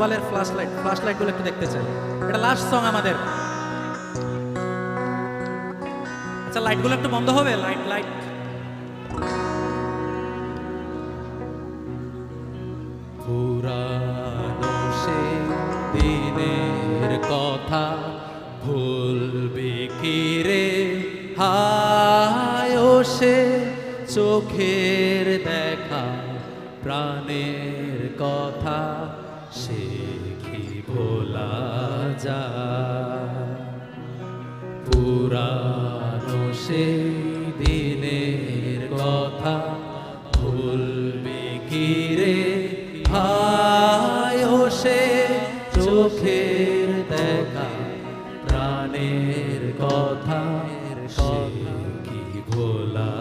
মোবাইলের flash light flash লাইটগুলো একটু দেখতে চাই। এটা লাস্ট সং আমাদের। আচ্ছা লাইটগুলো একটু বন্ধ হবে? লাইট লাইট দিনের কথা ভুলবি কি রে? হায় সে চোখের দেখা, প্রাণের কথা সে কি ভোলা যায়? পুরানো সেই দিনের কথা ভুলবি কি রে? ভাই সে চোখের দেখা, প্রাণের কথা সে কি ভোলা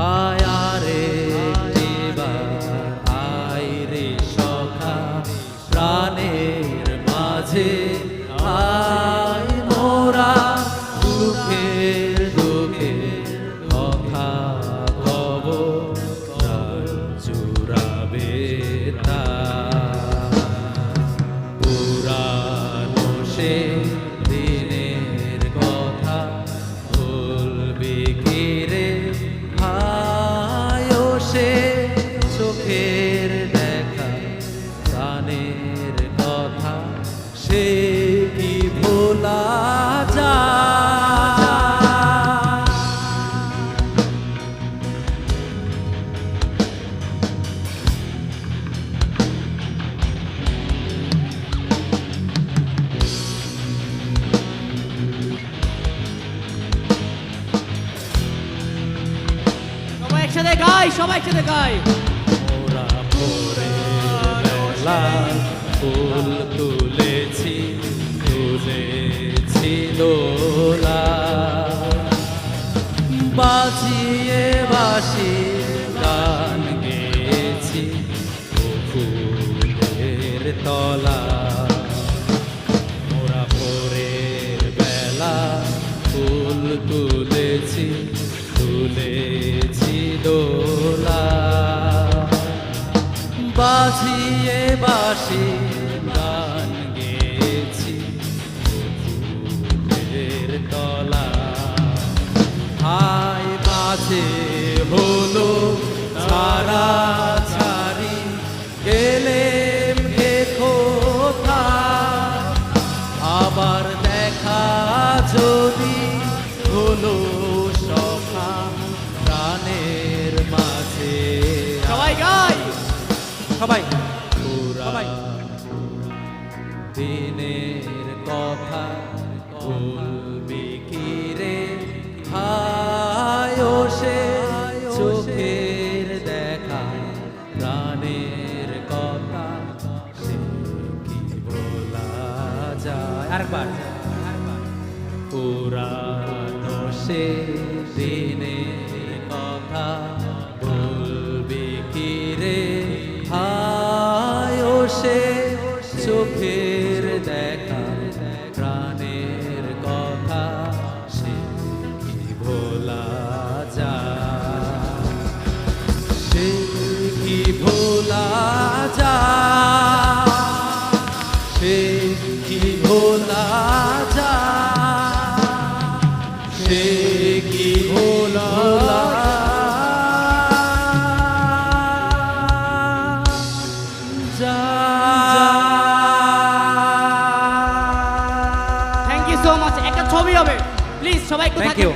আয়ারে একটিবার আয় রে সখা, প্রাণের মাঝে আয় মোরা। দুঃখের দুঃখে কথা প্রাণ জুড়াবে তার প্রাণের কথা সে কি ভোলা একসাথে গাই সবাই একসাথে গাই। মোরা ভোরে বেলা ফুল তুলেছি তুলেছি দোলা। বাজিয়ে বাসি ও ফুলের তলা। বেলা তুলেছি তুলেছি দোলা। বাজিয়ে বাসি তলা প্রাণের কথা সে কি বলা যায়? আরেকবার। পুরানো সে দিনের কথা বলবি কি রে? হায় সে চোখের দেখা হবে প্লিজ সবাই একটু you.